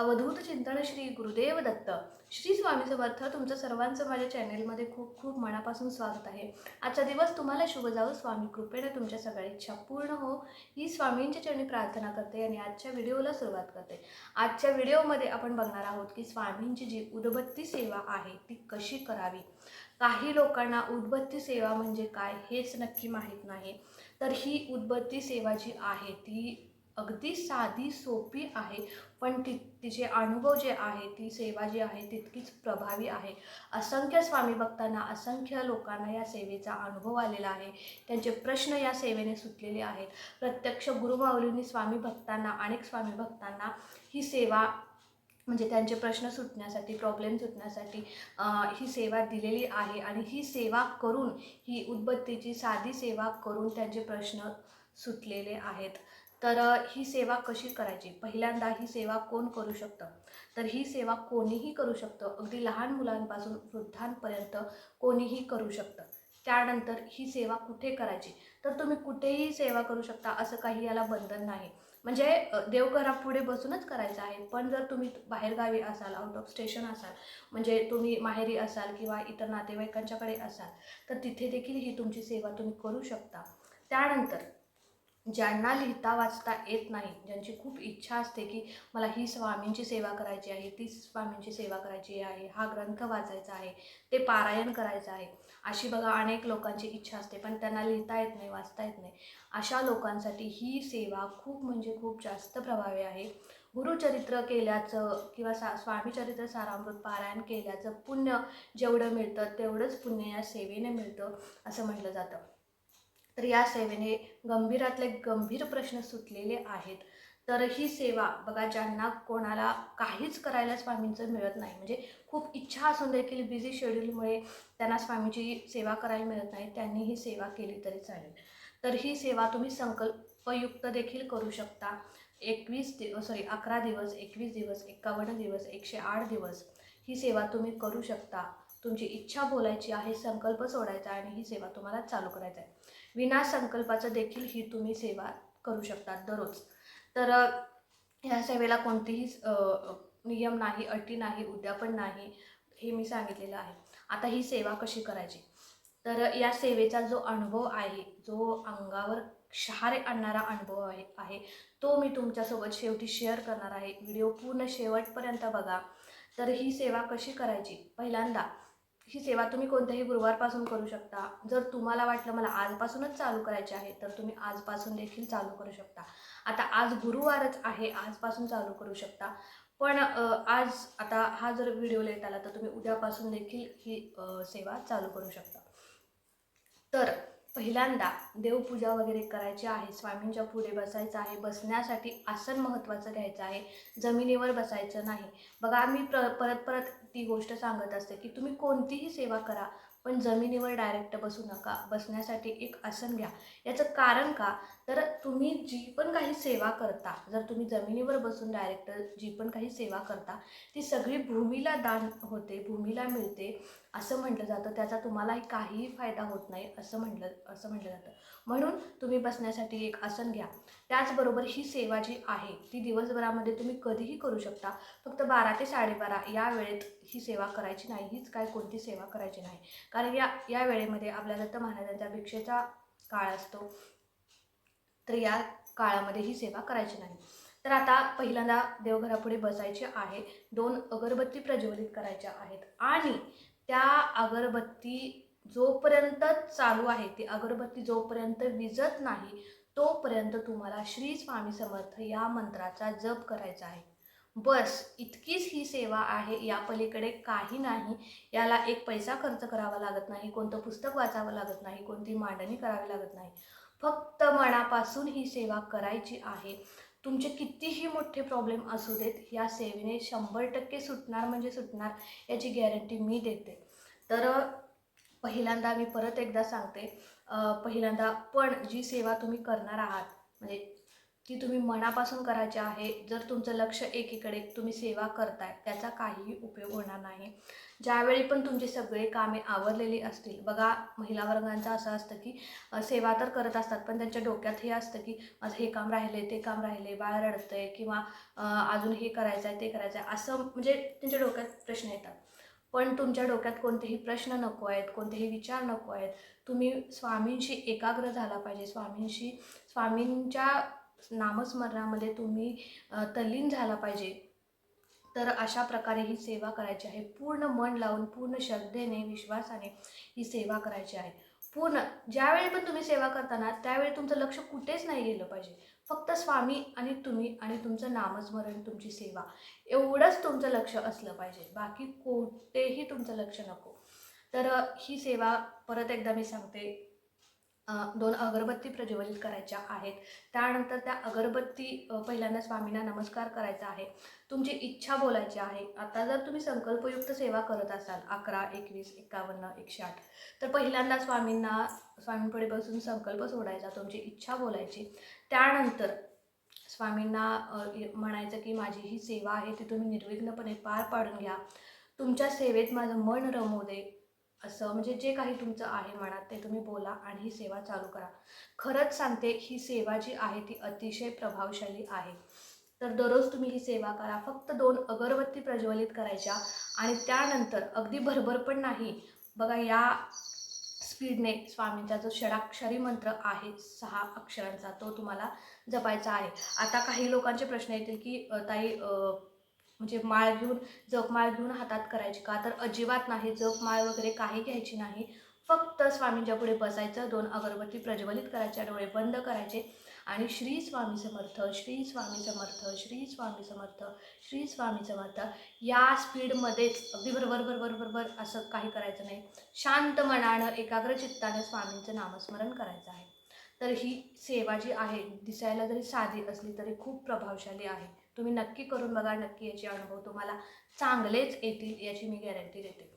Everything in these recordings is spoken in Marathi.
अवधूत चिंतन श्री गुरुदेव दत्त. श्री स्वामी समर्थ तुमचं सर्वांचं माझ्या चॅनेलमध्ये खूप खूप मनापासून स्वागत आहे. आजचा दिवस तुम्हाला शुभ जाऊ स्वामी कृपेने तुमच्या सगळ्या इच्छा पूर्ण हो. ही स्वामींच्या चरणी प्रार्थना करते आणि आजच्या व्हिडिओला सुरुवात करते. आजच्या व्हिडिओमध्ये आपण बघणार आहोत की स्वामींची जी उदबत्ती सेवा आहे ती कशी करावी? काही लोकांना उदबत्ती सेवा म्हणजे काय हेच नक्की माहीत नाही. तर ही उदबत्ती सेवा जी आहे ती अगदी साधी सोपी आहे. पण ती तिचे अनुभव जे आहे ती सेवा जी आहे तितकीच प्रभावी आहे. असंख्य स्वामी भक्तांना असंख्य लोकांना या सेवेचा अनुभव आलेला आहे. त्यांचे प्रश्न या सेवेने सुटलेले आहेत. प्रत्यक्ष गुरुमाऊलींनी स्वामी भक्तांना अनेक स्वामी भक्तांना ही सेवा म्हणजे त्यांचे प्रश्न सुटण्यासाठी प्रॉब्लेम सुटण्यासाठी ही सेवा दिलेली आहे. आणि ही सेवा करून ही उदबत्तीची साधी सेवा करून त्यांचे प्रश्न सुटलेले आहेत. तर ही सेवा कशी करायची? पहिल्यांदा ही सेवा कोण करू शकतं? तर ही सेवा कोणीही करू शकतं. अगदी लहान मुलांपासून वृद्धांपर्यंत कोणीही करू शकतं. त्यानंतर ही सेवा कुठे करायची? तर तुम्ही कुठेही सेवा करू शकता असं काही याला बंधन नाही. म्हणजे देवघरापुढे बसूनच करायचं आहे. पण जर तुम्ही बाहेरगावी असाल आउट ऑफ स्टेशन असाल म्हणजे तुम्ही माहेरी असाल किंवा इतर नातेवाईकांच्याकडे असाल तर तिथे देखील ही तुमची सेवा तुम्ही करू शकता. त्यानंतर ज्यांना लिहिता वाचता येत नाही ज्यांची खूप इच्छा असते की मला ही स्वामींची सेवा करायची आहे ती स्वामींची सेवा करायची आहे हा ग्रंथ वाचायचा आहे ते पारायण करायचं आहे अशी बघा अनेक लोकांची इच्छा असते पण त्यांना लिहिता येत नाही वाचता येत नाही. अशा लोकांसाठी ही सेवा खूप म्हणजे खूप जास्त प्रभावी आहे. गुरुचरित्र केल्याचं किंवा सा स्वामीचरित्र सारामृत पारायण केल्याचं पुण्य जेवढं मिळतं तेवढंच पुण्य या सेवेने मिळतं असं म्हटलं जातं. तर या सेवेने गंभीरातले गंभीर प्रश्न सुटलेले आहेत. तर ही सेवा बघा ज्यांना कोणाला काहीच करायला स्वामींचं मिळत नाही म्हणजे खूप इच्छा असून देखील बिझी शेड्यूलमुळे त्यांना स्वामीची सेवा करायला मिळत नाही त्यांनी ही सेवा केली तरी चालेल. तर ही सेवा तुम्ही संकल्पयुक्त देखील करू शकता. एकवीस दिवस सॉरी अकरा दिवस एकवीस दिवस एकावन्न दिवस एकशे आठ दिवस ही सेवा तुम्ही करू शकता. तुमची इच्छा बोलायची आहे संकल्प सोडायचा आहे आणि ही सेवा तुम्हाला चालू करायचा आहे. विना संकल्पाचं देखील ही तुम्ही सेवा करू शकता दररोज. तर ह्या सेवेला कोणतीही नियम नाही अटी नाही उद्यापन नाही हे मी सांगितलेलं आहे. आता ही सेवा कशी करायची? तर या सेवेचा जो अनुभव आहे जो अंगावर शहारे आणणारा अनुभव आहे आहे तो मी तुमच्यासोबत शेवटी शेअर करणार आहे. व्हिडिओ पूर्ण शेवटपर्यंत बघा. तर ही सेवा कशी करायची? पहिल्यांदा ही सेवा तुम्ही कोणत्याही गुरुवारपासून करू शकता. जर तुम्हाला वाटलं मला आजपासूनच चालू करायची आहे तर तुम्ही आजपासून देखील चालू करू शकता. आता आज गुरुवारच आहे आजपासून चालू करू शकता. पण आज आता हा जर व्हिडिओ लेट आला तर तुम्ही उद्यापासून देखील ही सेवा चालू करू शकता. तर पहिल्यांदा देवपूजा वगैरे करायची आहे स्वामींच्या पुढे बसायचं आहे बसण्यासाठी आसन महत्त्वाचं घ्यायचं आहे जमिनीवर बसायचं नाही. बघा मी प्र परत परत ती गोष्ट सांगत असते की तुम्ही कोणतीही सेवा करा पण जमिनीवर डायरेक्ट बसू नका. बसण्यासाठी एक आसन घ्या. याचं कारण का? तर तुम्ही जी पण काही सेवा करता जर तुम्ही जमिनीवर बसून डायरेक्ट जी पण काही सेवा करता ती सगळी भूमीला दान होते भूमीला मिळते. असं म्हटलं जातं त्याचा तुम्हालाही काहीही फायदा होत नाही असं म्हटलं असं म्हटलं जातं. म्हणून तुम्ही बसण्यासाठी एक आसन घ्या. त्याचबरोबर ही सेवा जी आहे ती दिवसभरामध्ये तुम्ही कधीही करू शकता. फक्त बारा ते साडेबारा या वेळेत ही सेवा करायची नाही हीच काय कोणती सेवा करायची नाही. कारण या या वेळेमध्ये आपल्या दत्त महाराजांच्या भिक्षेचा काळ असतो तर या काळामध्ये ही सेवा करायची नाही. तर आता पहिल्यांदा देवघरापुढे बसायचे आहे दोन अगरबत्ती प्रज्वलित करायच्या आहेत. आणि त्या अगरबत्ती जोपर्यंत चालू आहे ती अगरबत्ती जोपर्यंत विजत नाही तोपर्यंत तुम्हाला श्री स्वामी समर्थ या मंत्राचा जप करायचा आहे. बस इतकीच ही सेवा आहे. या पलीकडे काही नाही. याला एक पैसा खर्च करावा लागत नाही कोणतं पुस्तक वाचावं लागत नाही कोणती मांडणी करावी लागत नाही. फक्त मनापासून ही सेवा करायची आहे. तुमचे कितीही मोठे प्रॉब्लेम असू देत या सेवेने शंभर टक्के सुटणार म्हणजे सुटणार याची गॅरंटी मी देते. तर पहिल्यांदा मी परत एकदा सांगते. पहिल्यांदा पण जी सेवा तुम्ही करणार आहात म्हणजे ती तुम्ही मनापासून करायची आहे जर तुमचं लक्ष एकीकडे तुम्ही सेवा करताय त्याचा काहीही उपयोग होणार नाही. ज्यावेळी पण तुमची सगळी कामे आवरलेली असतील बघा महिला वर्गांचं असं असतं की सेवा तर करत असतात पण त्यांच्या डोक्यात हे असतं की माझं हे काम राहिले ते काम राहिले बाळ रडतंय किंवा अजून हे करायचं आहे ते करायचं आहे असं म्हणजे त्यांच्या डोक्यात प्रश्न येतात. पण तुमच्या डोक्यात कोणतेही प्रश्न नको आहेत कोणतेही विचार नको आहेत. तुम्ही स्वामींशी एकाग्र झाला पाहिजे स्वामींशी स्वामींच्या नामस्मरणामध्ये तुम्ही तल्लीन झाला पाहिजे. तर अशा प्रकारे ही सेवा करायची आहे. पूर्ण मन लावून पूर्ण श्रद्धेने विश्वासाने ही सेवा करायची आहे. पूर्ण ज्यावेळी पण तुम्ही सेवा करताना त्यावेळी तुमचं लक्ष कुठेच नाही गेलं पाहिजे. फक्त स्वामी आणि तुम्ही आणि तुमचं नामस्मरण तुमची सेवा. एवढंच तुमचं लक्ष असलं पाहिजे. बाकी कोणतेही तुमचं लक्ष नको. तर ही सेवा परत एकदा मी सांगते. दोन अगरबत्ती प्रज्वलित करायच्या आहेत. त्यानंतर त्या अगरबत्ती पहिल्यांदा स्वामींना नमस्कार करायचा आहे. तुमची इच्छा बोलायची आहे. आता जर तुम्ही संकल्पयुक्त सेवा करत असाल अकरा एकवीस एकावन्न एकशे आठ तर पहिल्यांदा स्वामींना स्वामींपुढे बसून संकल्प सोडायचा तुमची इच्छा बोलायची. त्यानंतर स्वामींना म्हणायचं की माझी ही सेवा आहे ती तुम्ही निर्विघ्नपणे पार पाडून घ्या. तुमच्या सेवेत माझं मन रमू दे. असं म्हणजे जे काही तुमचं आहे मनात ते तुम्ही बोला आणि ही सेवा चालू करा. खरंच सांगते ही सेवा जी आहे ती अतिशय प्रभावशाली आहे. तर दररोज तुम्ही ही सेवा करा. फक्त दोन अगरबत्ती प्रज्वलित करायच्या आणि त्यानंतर अगदी भरभर पण नाही बघा या स्पीडने स्वामींचा जो षडाक्षरी मंत्र आहे सहा अक्षरांचा तो तुम्हाला जपायचा आहे. आता काही लोकांचे प्रश्न येतील की ताई म्हणजे माळ घेऊन जपमाळ घेऊन हातात करायची का? तर अजिबात नाही जपमाळ वगैरे काही घ्यायची नाही. फक्त स्वामींच्या पुढे बसायचं दोन अगरबत्ती प्रज्वलित करायच्या डोळे बंद करायचे. आणि श्री स्वामी समर्थ श्री स्वामी समर्थ श्री स्वामी समर्थ श्री स्वामी समर्थ या स्पीडमध्येच अगदी बरोबर बरोबर बरोबर असं काही करायचं नाही. शांत मनानं एकाग्र चित्तानं स्वामींचं नामस्मरण करायचं आहे. तर ही सेवा जी आहे दिसायला जरी साधी असली तरी खूप प्रभावशाली आहे. तुम्ही नक्की करून बघा नक्की याचे अनुभव तुम्हाला चांगलेच येतील याची मी गॅरंटी देते.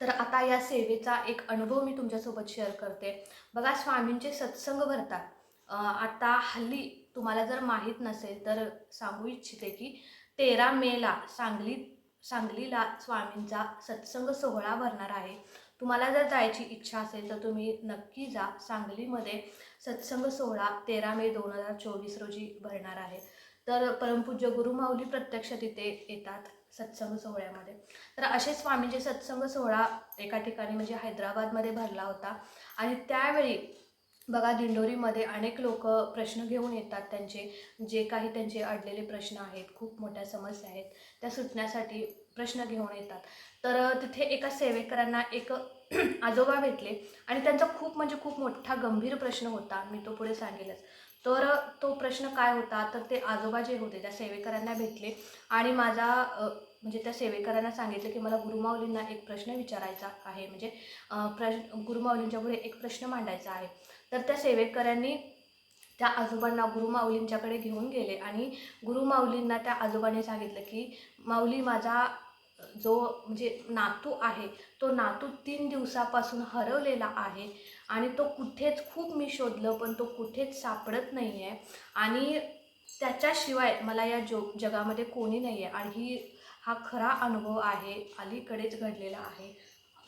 तर आता या सेवेचा एक अनुभव मी तुमच्यासोबत शेअर करते. बघा स्वामींचे सत्संग भरतात. आता हल्ली तुम्हाला जर माहीत नसेल तर सांगू इच्छिते की तेरा मेला सांगलीत सांगलीला स्वामींचा सत्संग सोहळा भरणार आहे. तुम्हाला जर जायची इच्छा असेल तर तुम्ही नक्की जा. सांगलीमध्ये सत्संग सोहळा तेरा मे दोन हजार चोवीस रोजी भरणार आहे. तर परमपूज्य गुरुमाऊली प्रत्यक्ष तिथे येतात सत्संग सोहळ्यामध्ये. तर असे स्वामींचे सत्संग सोहळा एका ठिकाणी म्हणजे हैदराबादमध्ये भरला होता. आणि त्यावेळी बघा दिंडोरीमध्ये अनेक लोक प्रश्न घेऊन येतात त्यांचे जे काही त्यांचे अडलेले प्रश्न आहेत खूप मोठ्या समस्या आहेत त्या सुटण्यासाठी प्रश्न घेऊन येतात. तर तिथे एका सेवेकरांना एक आजोबा भेटले. आणि त्यांचा खूप म्हणजे खूप मोठा गंभीर प्रश्न होता. मी तो पुढे सांगेलच. तर तो प्रश्न काय होता? तर ते आजोबा जे होते त्या सेवेकरांना भेटले आणि माझा म्हणजे त्या सेवेकरांना सांगितलं की मला गुरुमाऊलींना एक प्रश्न विचारायचा आहे. म्हणजे प्रश्न गुरुमाऊलींच्या पुढे एक प्रश्न मांडायचा आहे. तर त्या सेवेकरांनी त्या आजोबांना गुरुमाऊलींच्याकडे घेऊन गेले आणि गुरुमाऊलींना त्या आजोबाने सांगितलं की माऊली माझा जो म्हणजे नातू आहे तो नातू तीन दिवसापासून हरवलेला आहे. आणि तो कुठेच खूप मी शोधलं पण तो कुठेच सापडत नाही आहे आणि त्याच्याशिवाय मला या जो जगामध्ये कोणी नाही आहे आणि ही हा खरा अनुभव आहे अलीकडेच घडलेला आहे.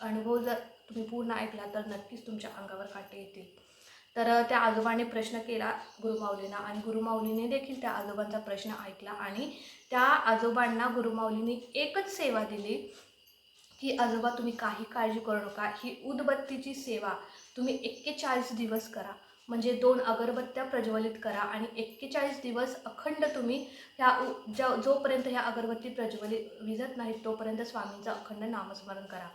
अनुभव जर तुम्ही पूर्ण ऐकला तर नक्कीच तुमच्या अंगावर काटे येतील. तर त्या आजोबाने प्रश्न केला गुरुमाऊलींना आणि गुरुमाऊलीने देखील त्या आजोबांचा प्रश्न ऐकला आणि त्या आजोबांना गुरुमाऊलीने एकच सेवा दिली की आजोबा तुम्ही काही काळजी करू नका. ही उदबत्तीची सेवा तुम्ही एक्केचाळीस दिवस करा. म्हणजे दोन अगरबत्त्या प्रज्वलित करा आणि एक्केचाळीस दिवस अखंड तुम्ही ह्या उ ज्या जोपर्यंत ह्या अगरबत्ती प्रज्वलित विजत नाहीत तोपर्यंत स्वामींचं अखंड नामस्मरण करा.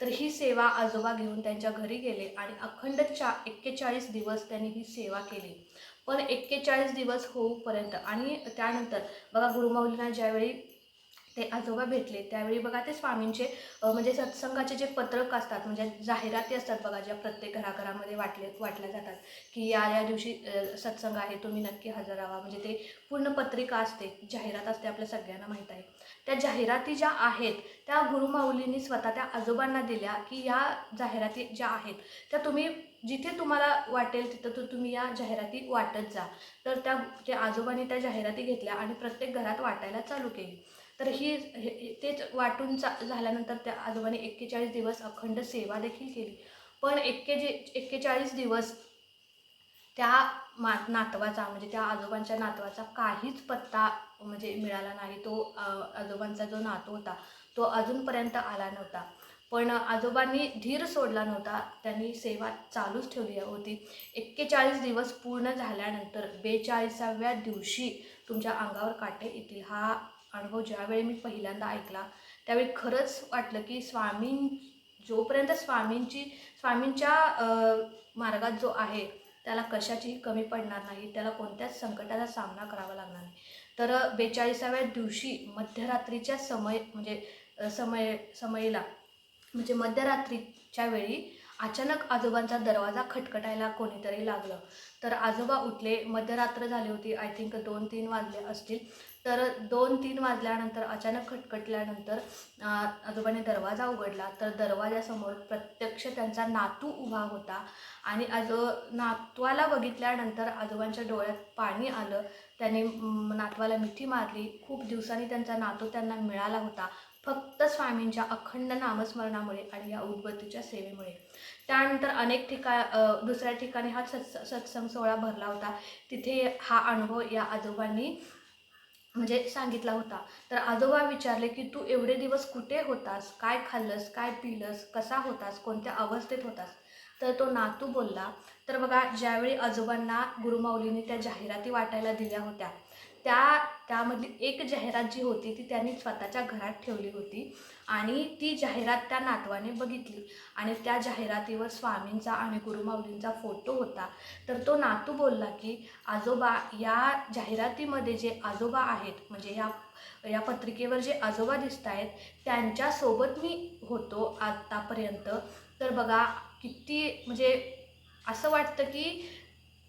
तर ही सेवा आजोबा घेऊन त्यांच्या घरी गेले आणि अखंड चा एक्केचाळीस दिवस त्यांनी ही सेवा केली. पण एक्केचाळीस दिवस होऊपर्यंत आणि त्यानंतर बघा गुरुमाऊलींना ज्यावेळी ते आजोबा भेटले त्यावेळी बघा ते स्वामींचे म्हणजे सत्संगाचे जे पत्रक असतात म्हणजे जाहिराती असतात बघा ज्या प्रत्येक घराघरामध्ये वाटले वाटल्या जातात की या या दिवशी सत्संग आहे तुम्ही नक्की हजर राहा. म्हणजे ते पूर्ण पत्रिका असते जाहिरात असते आपल्या सगळ्यांना माहीत आहे. त्या जाहिराती ज्या आहेत त्या गुरुमाऊलींनी स्वतः त्या आजोबांना दिल्या की या जाहिराती ज्या आहेत त्या तुम्ही जिथे तुम्हाला वाटेल तिथं तर तुम्ही या जाहिराती वाटत जा. तर त्या त्या आजोबांनी त्या जाहिराती घेतल्या आणि प्रत्येक घरात वाटायला चालू केली. तर ही हे- तेच वाटून चा झाल्यानंतर त्या आजोबाने एक्केचाळीस दिवस अखंड सेवा देखील केली. पण एक्के जे एक्केचाळीस दिवस त्या मा नातवाचा म्हणजे त्या आजोबांच्या नातवाचा काहीच पत्ता म्हणजे मिळाला नाही. तो आजोबांचा जो नातू होता तो अजूनपर्यंत आला नव्हता. पण आजोबांनी धीर सोडला नव्हता. त्यांनी सेवा चालूच ठेवली होती. एक्केचाळीस दिवस पूर्ण झाल्यानंतर बेचाळीसाव्या दिवशी तुमच्या अंगावर काटे येतील. हा अनुभव ज्यावेळी मी पहिल्यांदा ऐकला त्यावेळी खरंच वाटलं की स्वामी जोपर्यंत स्वामींची स्वामींच्या मार्गात जो आहे त्याला कशाचीही कमी पडणार नाही त्याला कोणत्याच संकटाचा सामना करावा लागणार नाही. तर बेचाळीसाव्या दिवशी मध्यरात्रीच्या समय म्हणजे समय समयीला म्हणजे मध्यरात्रीच्या वेळी अचानक आजोबांचा दरवाजा खटखटायला कोणीतरी लागलं. तर आजोबा उठले मध्यरात्र झाली होती आय थिंक दोन तीन वाजले असतील. तर दोन तीन वाजल्यानंतर अचानक खटखटल्यानंतर आजोबांनी आजोबाने दरवाजा उघडला. तर दरवाजासमोर प्रत्यक्ष त्यांचा नातू उभा होता आणि आजो नातवाला बघितल्यानंतर आजोबांच्या डोळ्यात पाणी आलं. त्याने नातवाला मिठी मारली. खूप दिवसांनी त्यांचा नातू त्यांना मिळाला होता. फक्त स्वामींच्या अखंड नामस्मरणामुळे आणि या उद्बत्तीच्या सेवेमुळे. त्यानंतर अनेक ठिका दुसऱ्या ठिकाणी हा सत्स सत्संग सोहळा भरला होता. तिथे हा अनुभव या आजोबांनी म्हणजे सांगितला होता. तर आजोबा विचारले की तू एवढे दिवस कुठे होतास? काय खाल्लंस? काय पिलंस? कसा होतास? कोणत्या अवस्थेत होतास? तर तो नातू बोलला तर बघा ज्यावेळी आजोबांना गुरुमाऊलीने त्या जाहिराती वाटायला दिल्या होत्या त्या त्यामधली एक जाहिरात जी होती ती त्यांनी स्वतःच्या घरात ठेवली होती आणि ती जाहिरात त्या नातवाने बघितली आणि त्या जाहिरातीवर स्वामींचा आणि गुरुमाऊलींचा फोटो होता. तर तो नातू बोलला की आजोबा या जाहिरातीमध्ये जे आजोबा आहेत म्हणजे या या पत्रिकेवर जे आजोबा दिसत आहेत त्यांच्यासोबत मी होतो आत्तापर्यंत तर बघा किती म्हणजे असं वाटतं की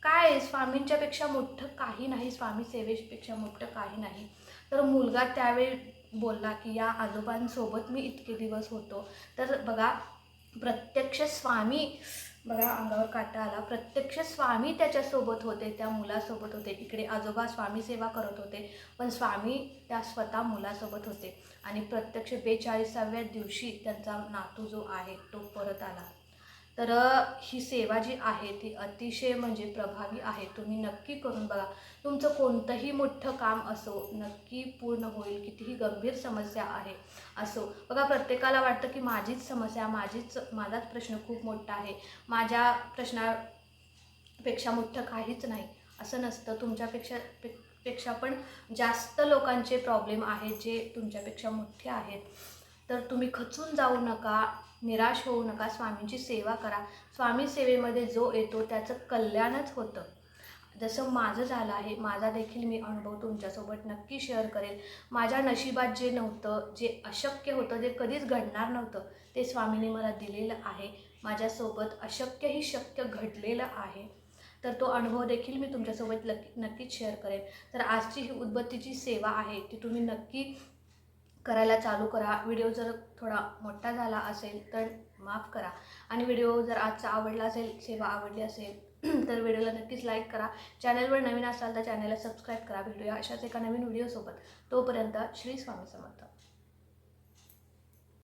काय स्वामींच्यापेक्षा मोठं काही नाही स्वामी सेवेपेक्षा मोठं काही नाही. तर मुलगा त्यावेळी बोलला की या आजोबांसोबत मी इतके दिवस होतो. तर बघा प्रत्यक्ष स्वामी बघा अंगावर काटा आला प्रत्यक्ष स्वामी त्याच्यासोबत होते त्या मुलासोबत होते. इकडे आजोबा स्वामी सेवा करत होते पण स्वामी त्या स्वतः मुलासोबत होते. आणि प्रत्यक्ष बेचाळीसाव्या दिवशी त्यांचा नातू जो आहे तो परत आला. तर ही सेवा जी आहे ती अतिशय म्हणजे प्रभावी आहे. तुम्ही नक्की करून बघा. तुमचं कोणतंही मोठं काम असो नक्की पूर्ण होईल. कितीही गंभीर समस्या आहे असो. बघा प्रत्येकाला वाटतं की माझीच समस्या माझीच माझाच प्रश्न खूप मोठा आहे. माझ्या प्रश्नापेक्षा मोठं काहीच नाही. असं नसतं. तुमच्यापेक्षा पे पेक्षा पण जास्त लोकांचे प्रॉब्लेम आहेत जे तुमच्यापेक्षा मोठे आहेत. तर तुम्ही खचून जाऊ नका निराश होऊ नका स्वामींची सेवा करा. स्वामी सेवेमध्ये जो येतो त्याचं कल्याणच होतं. जसं माझं झालं आहे माझा देखील मी अनुभव तुमच्यासोबत नक्की शेअर करेल. माझ्या नशिबात जे नव्हतं जे अशक्य होतं जे कधीच घडणार नव्हतं ते स्वामीने मला दिलेलं आहे. माझ्यासोबत अशक्यही शक्य घडलेलं आहे. तर तो अनुभव देखील मी तुमच्यासोबत नक्की नक्कीच शेअर करेन तर आजची ही उदबत्तीची सेवा आहे ती तुम्ही नक्की करायला चालू करा. व्हिडिओ जर थोडा मोठा झाला असेल तर माफ करा. आणि व्हिडिओ जर आजचा आवडला असेल सेवा आवडली असेल तर व्हिडिओला नक्कीच लाईक करा. चॅनलवर नवीन असाल तर चॅनलला सबस्क्राईब करा. भेटूया अशाच एका नवीन व्हिडिओसोबत. तोपर्यंत श्री स्वामी समर्थ.